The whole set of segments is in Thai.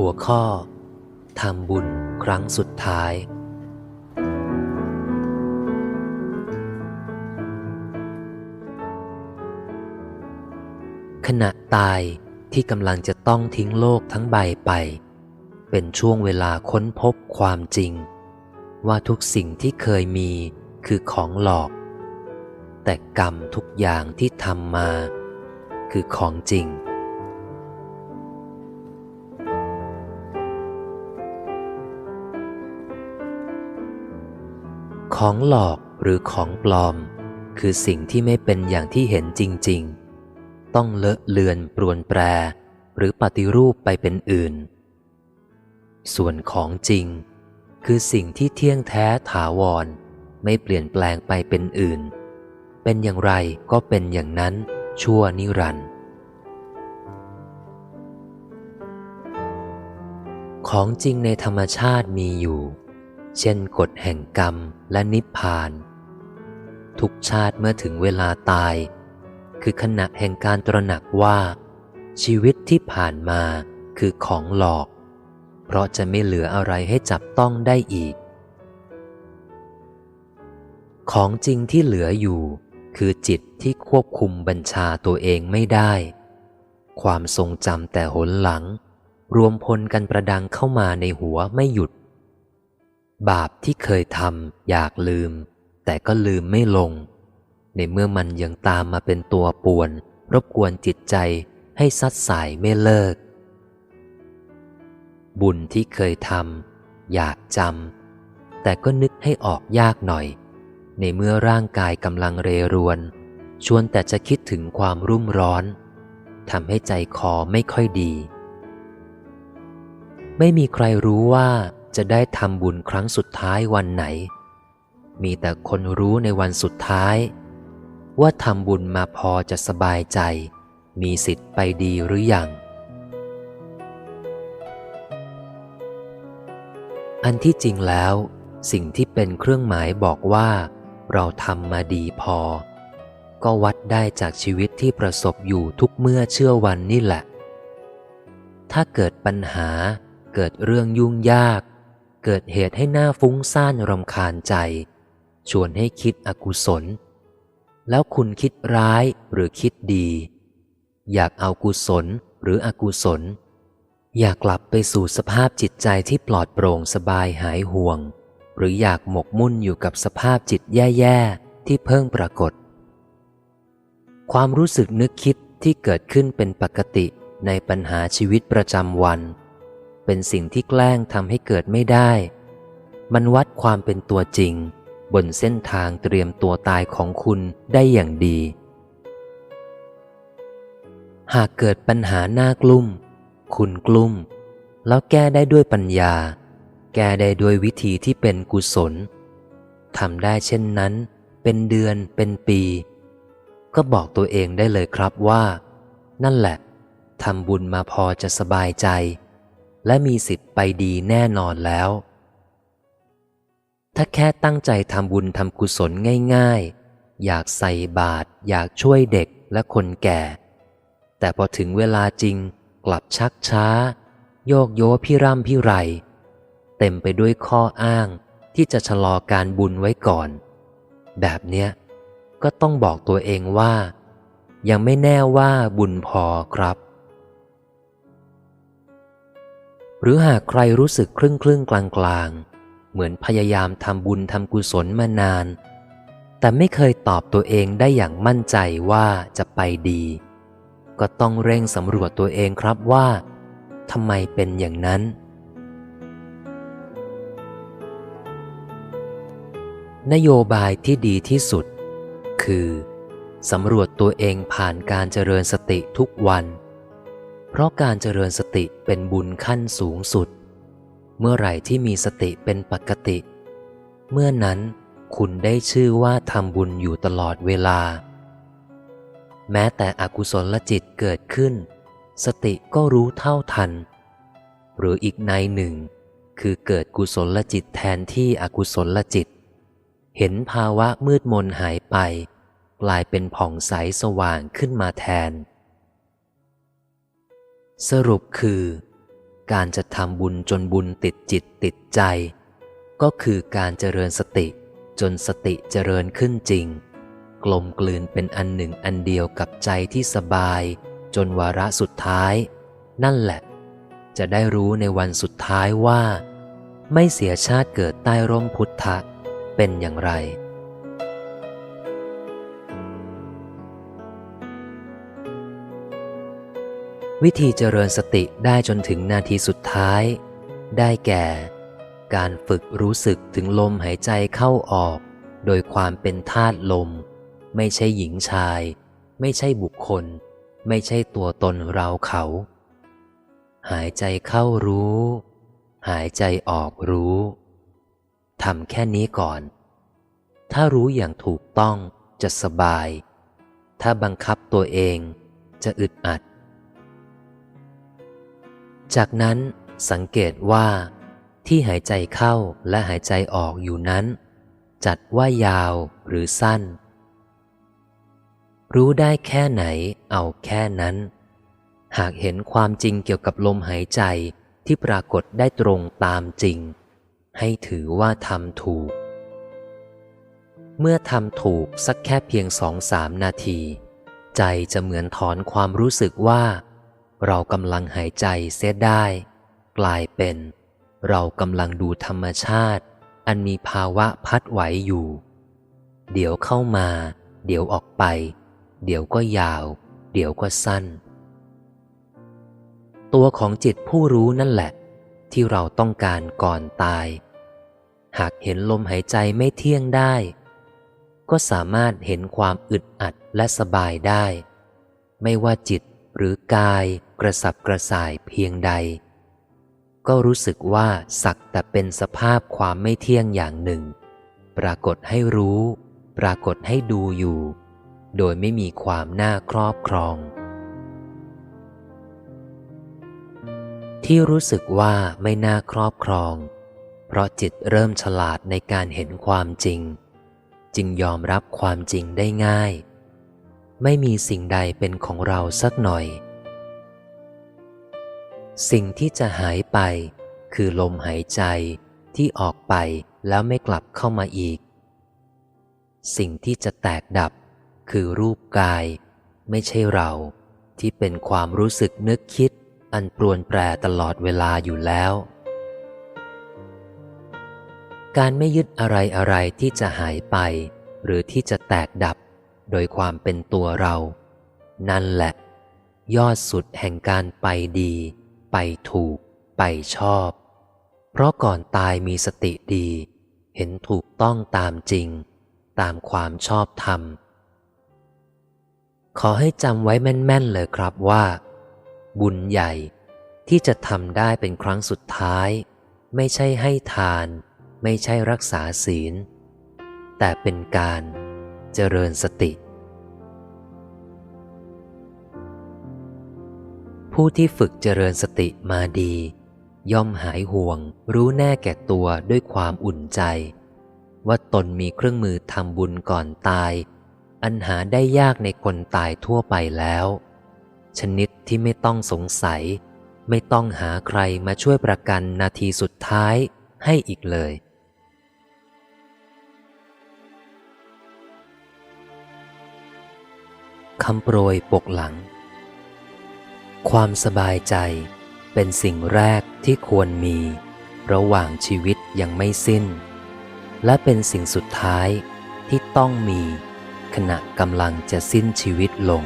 หัวข้อทำบุญครั้งสุดท้าย ขณะตายที่กำลังจะต้องทิ้งโลกทั้งใบไป เป็นช่วงเวลาค้นพบความจริง ว่าทุกสิ่งที่เคยมีคือของหลอก แต่กรรมทุกอย่างที่ทำมา คือของจริง ของหลอกหรือของปลอม คือสิ่งที่ไม่เป็นอย่างที่เห็นจริง ๆ ต้องเลอะเลือนปรวนแปร หรือปฏิรูปไปเป็นอื่น ส่วนของจริง คือสิ่งที่เที่ยงแท้ถาวร ไม่เปลี่ยนแปลงไปเป็นอื่น เป็นอย่างไรก็เป็นอย่างนั้นชั่วนิรันดร์ของจริงในธรรมชาติมีอยู่ เช่นกฎแห่งกรรมและนิพพาน ทุกชาติเมื่อถึงเวลาตาย คือขณะแห่งการตระหนักว่า ชีวิตที่ผ่านมาคือของหลอก เพราะจะไม่เหลืออะไรให้จับต้องได้อีก ของจริงที่เหลืออยู่ คือจิตที่ควบคุมบัญชาตัวเองไม่ได้ ความทรงจำแต่หนหลัง รวมพลกันประดังเข้ามาในหัวไม่หยุด บาปที่เคยทำอยากลืม แต่ก็ลืมไม่ลง ในเมื่อมันยังตามมาเป็นตัวป่วน รบกวนจิตใจให้ซัดสายไม่เลิก บุญที่เคยทำอยากจำแต่ก็นึกให้ออกยากหน่อย ในเมื่อร่างกายกำลังเรรวน ชวนแต่จะคิดถึงความรุ่มร้อนทำให้ใจคอไม่ค่อยดี ไม่มีใครรู้ว่า จะได้ทำบุญครั้งสุดท้ายวันไหน มีแต่คนรู้ในวันสุดท้าย ว่าทำบุญมาพอจะสบายใจ มีสิทธิ์ไปดีหรืออยัง อันที่จริงแล้ว สิ่งที่เป็นเครื่องหมายบอกว่า เราทำมาดีพอ ก็วัดได้จากชีวิตที่ประสบอยู่ทุกเมื่อเชื่อวันนี่แหละ ถ้าเกิดปัญหาเกิดเรื่องยุ่งยาก เกิดเหตุให้หน้าฟุ้งซ่านรำคาญใจ ชวนให้คิดอกุศล แล้วคุณคิดร้ายหรือคิดดี อยากเอากุศลหรืออกุศล อยากกลับไปสู่สภาพจิตใจที่ปลอดโปร่งสบายหายห่วง หรืออยากหมกมุ่นอยู่กับสภาพจิตแย่ๆ ที่เพิ่งปรากฏ ความรู้สึกนึกคิดที่เกิดขึ้นเป็นปกติในปัญหาชีวิตประจำวัน เป็นสิ่งที่แกล้งทำให้เกิดไม่ได้ มันวัดความเป็นตัวจริง บนเส้นทางเตรียมตัวตายของคุณได้อย่างดี หากเกิดปัญหาหน้ากลุ่ม คุณกลุ่ม แล้วแก้ได้ด้วยปัญญา แก้ได้ด้วยวิธีที่เป็นกุศลทำได้เช่นนั้น เป็นเดือนเป็นปี ก็บอกตัวเองได้เลยครับว่า นั่นแหละทำบุญมาพอจะสบายใจ และมีสิทธิ์ไปดีแน่นอนแล้ว ถ้าแค่ตั้งใจทำบุญทำกุศลง่ายๆ อยากใส่บาตรอยากช่วยเด็กและคนแก่ แต่พอถึงเวลาจริงกลับชักช้า โยกโยพี่ร่ำพี่ไร เต็มไปด้วยข้ออ้างที่จะชะลอการบุญไว้ก่อน แบบเนี้ยก็ต้องบอกตัวเองว่า ยังไม่แน่ว่าบุญพอครับ รือหากใครรู้สึกครึ่งครึ่งกลางกลางๆเหมือนพยายามทำบุญทำกุศลมานาน แต่ไม่เคยตอบตัวเองได้อย่างมั่นใจว่าจะไปดี ก็ต้องเร่งสำรวจตัวเองครับว่าทำไมเป็นอย่างนั้น นโยบายที่ดีที่สุด คือสำรวจตัวเองผ่านการเจริญสติทุกวัน เพราะการเจริญสติเป็นบุญขั้นสูงสุด เมื่อไหร่ที่มีสติเป็นปกติ เมื่อนั้นคุณได้ชื่อว่าทำบุญอยู่ตลอดเวลา แม้แต่อกุศลจิตเกิดขึ้น สติก็รู้เท่าทัน หรืออีกในหนึ่ง คือเกิดกุศลจิตแทนที่อกุศลจิต เห็นภาวะมืดมนหายไป กลายเป็นผ่องใสสว่างขึ้นมาแทน สรุปคือ การจะทำบุญจนบุญติดจิตติดใจ ก็คือการเจริญสติจนสติเจริญขึ้นจริง กลมกลืนเป็นอันหนึ่งอันเดียวกับใจที่สบาย จนวาระสุดท้าย นั่นแหละ จะได้รู้ในวันสุดท้ายว่า ไม่เสียชาติเกิดใต้ร่มพุทธะเป็นอย่างไร วิธีเจริญสติได้จนถึงนาทีสุดท้าย ได้แก่ การฝึกรู้สึกถึงลมหายใจเข้าออก โดยความเป็นธาตุลม ไม่ใช่หญิงชาย ไม่ใช่บุคคล ไม่ใช่ตัวตนเราเขา หายใจเข้ารู้ หายใจออกรู้ทำแค่นี้ก่อน ถ้ารู้อย่างถูกต้องจะสบาย ถ้าบังคับตัวเองจะอึดอัด จากนั้นสังเกตว่าที่หายใจเข้าและหายใจออกอยู่นั้น จัดว่ายาวหรือสั้น รู้ได้แค่ไหนเอาแค่นั้น หากเห็นความจริงเกี่ยวกับลมหายใจที่ปรากฏได้ตรงตามจริง ให้ถือว่าทำถูก เมื่อทำถูกสักแค่เพียงสองสามนาที ใจจะเหมือนถอนความรู้สึกว่า เรากำลังหายใจเสียได้ กลายเป็น เรากำลังดูธรรมชาติ อันมีภาวะพัดไหวอยู่ เดี๋ยวเข้ามา เดี๋ยวออกไป เดี๋ยวก็ยาว เดี๋ยวก็สั้น ตัวของจิตผู้รู้นั่นแหละ ที่เราต้องการก่อนตาย หากเห็นลมหายใจไม่เที่ยงได้ ก็สามารถเห็นความอึดอัดและสบายได้ ไม่ว่าจิตหรือกาย กระสับกระส่ายเพียงใด ก็รู้สึกว่าสักแต่เป็นสภาพความไม่เที่ยงอย่างหนึ่ง ปรากฏให้รู้ ปรากฏให้ดูอยู่ โดยไม่มีความน่าครอบครอง ที่รู้สึกว่าไม่น่าครอบครอง เพราะจิตเริ่มฉลาดในการเห็นความจริง จึงยอมรับความจริงได้ง่าย ไม่มีสิ่งใดเป็นของเราสักหน่อย สิ่งที่จะหายไป คือลมหายใจที่ออกไปแล้วไม่กลับเข้ามาอีก สิ่งที่จะแตกดับ คือรูปกาย ไม่ใช่เราที่เป็นความรู้สึกนึกคิด อันปรวนแปรตลอดเวลาอยู่แล้ว การไม่ยึดอะไรอะไรที่จะหายไป หรือที่จะแตกดับ โดยความเป็นตัวเรา นั่นแหละ ยอดสุดแห่งการไปดี ไปถูก ไปชอบ เพราะก่อนตายมีสติดี เห็นถูกต้องตามจริง ตามความชอบธรรม ขอให้จำไว้แม่นๆเลยครับว่า บุญใหญ่ที่จะทำได้เป็นครั้งสุดท้าย ไม่ใช่ให้ทาน ไม่ใช่รักษาศีล แต่เป็นการเจริญสติ ผู้ที่ฝึกเจริญสติมาดี ย่อมหายห่วง รู้แน่แก่ตัวด้วยความอุ่นใจ ว่าตนมีเครื่องมือทำบุญก่อนตาย อันหาได้ยากในคนตายทั่วไปแล้ว ชนิดที่ไม่ต้องสงสัย ไม่ต้องหาใครมาช่วยประกันนาทีสุดท้ายให้อีกเลยคำโปรยปกหลัง ความสบายใจเป็นสิ่งแรกที่ควรมี ระหว่างชีวิตยังไม่สิ้น และเป็นสิ่งสุดท้ายที่ต้องมีขณะกำลังจะสิ้นชีวิตลง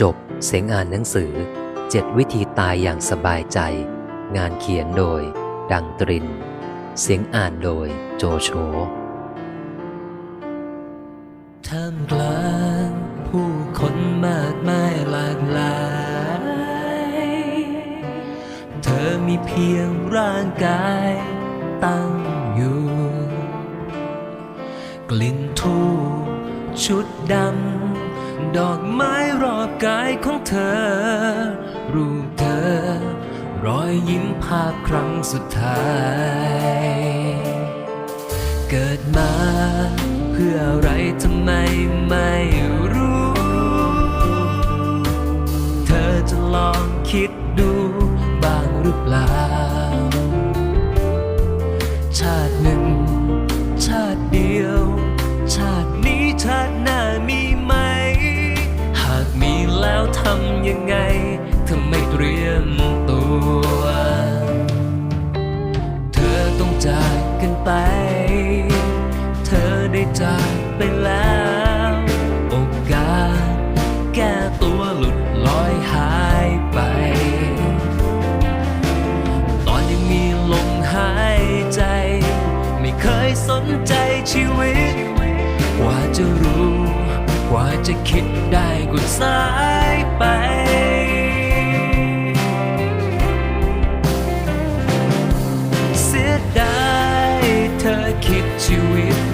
จบเสียงอ่านหนังสือ7วิธีตายอย่างสบายใจ งานเขียนโดย ดังตริน เสียงอ่านโดยโจโฉ ท่ามกลางผู้คนมากมายหลากหลาย เธอมีเพียงร่างกายตั้งอยู่ กลิ่นทูชุดดำ ดอกไม้รอบกายของเธอ รูปเธอ รอยยิ้มภาพครั้งสุดท้าย เกิดมา พื่ออะไรทำไมไม่รู้ เธอจะลองคิดดูบ้างหรือเปล่า ชาติหนึ่ง ชาติเดียว ชาตินี้ชาติหน้ามีไหม หากมีแล้วทำยังไงถ้าไม่เตรียมตัว เธอต้องจากกันไป ได้ก็สายไป เสียดายเธอคิดชีวิต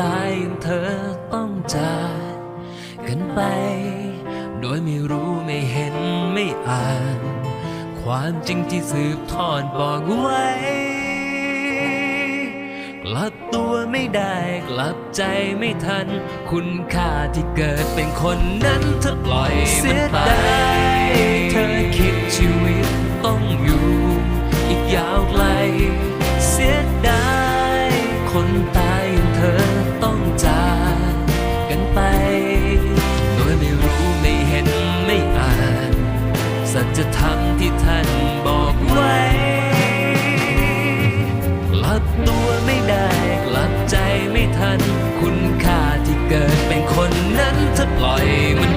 ตายอย่างเธอต้องจากกันไป โดยไม่รู้ไม่เห็นไม่อ่าน ความจริงที่สืบทอดบอกไว้ กลับตัวไม่ได้กลับใจไม่ทัน คุณค่าที่เกิดเป็นคนนั้นเธอปล่อยมันไปเธอคิดชีวิตต้องอยู่ อีกยาวไกล เสียดายคนตา Fly